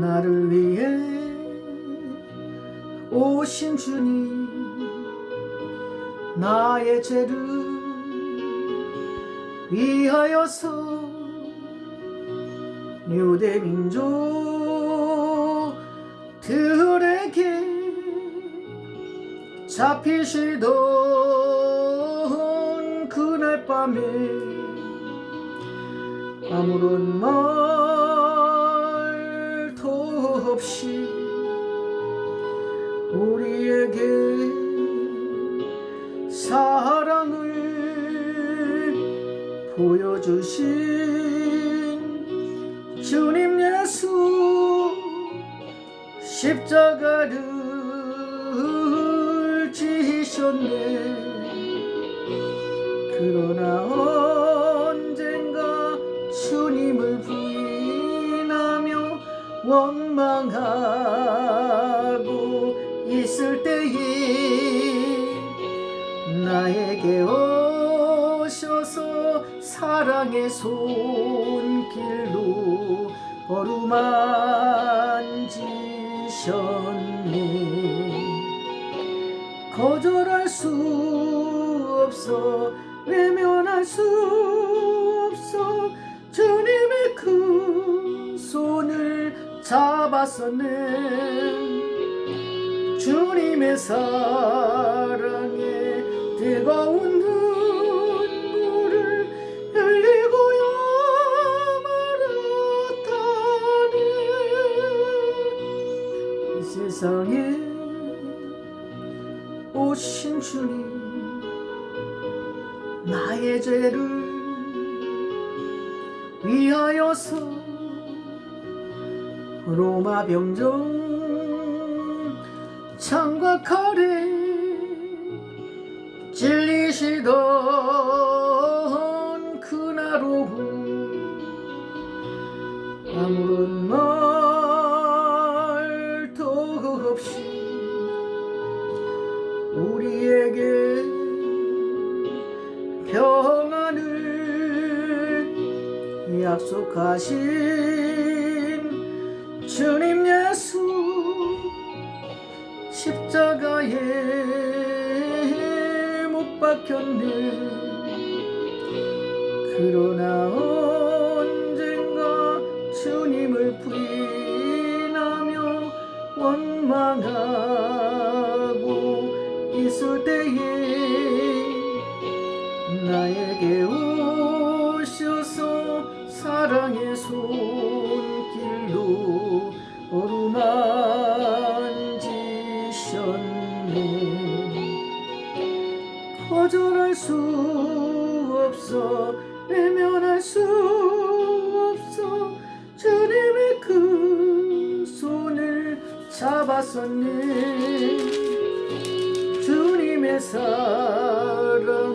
나를 위해 오신 주님 나의 죄를 위하여서 유대 민족들에게 잡히시던 그날 밤에 아무런 말도 없이 우리에게 사랑을 보여주신 주님 예수 십자가를 지셨네. 그러나 원망하고 있을 때에 나에게 오셔서 사랑의 손길로 어루만지셨네. 거절할 수 없어 외면할 수 없어 주님의 그 잡았었네. 주님의 사랑에 뜨거운 눈물을 흘리고야 말았다네. 이 세상에 오신 주님 나의 죄를 위하여서 로마 병정 창과 칼에 찔리시던 그날 오후 아무런 말도 없이 우리에게 평안을 약속하신 주님 예수 십자가에 못 박혔네. 그러나 언젠가 주님을 부인하며 원망하고 있을 때에 나에게 오 셔서 사랑의 손길로 어루만지셨네. 거절할 수 없어 외면할 수 없어. 주님의 그 손을 잡았었네. 주님의 사랑에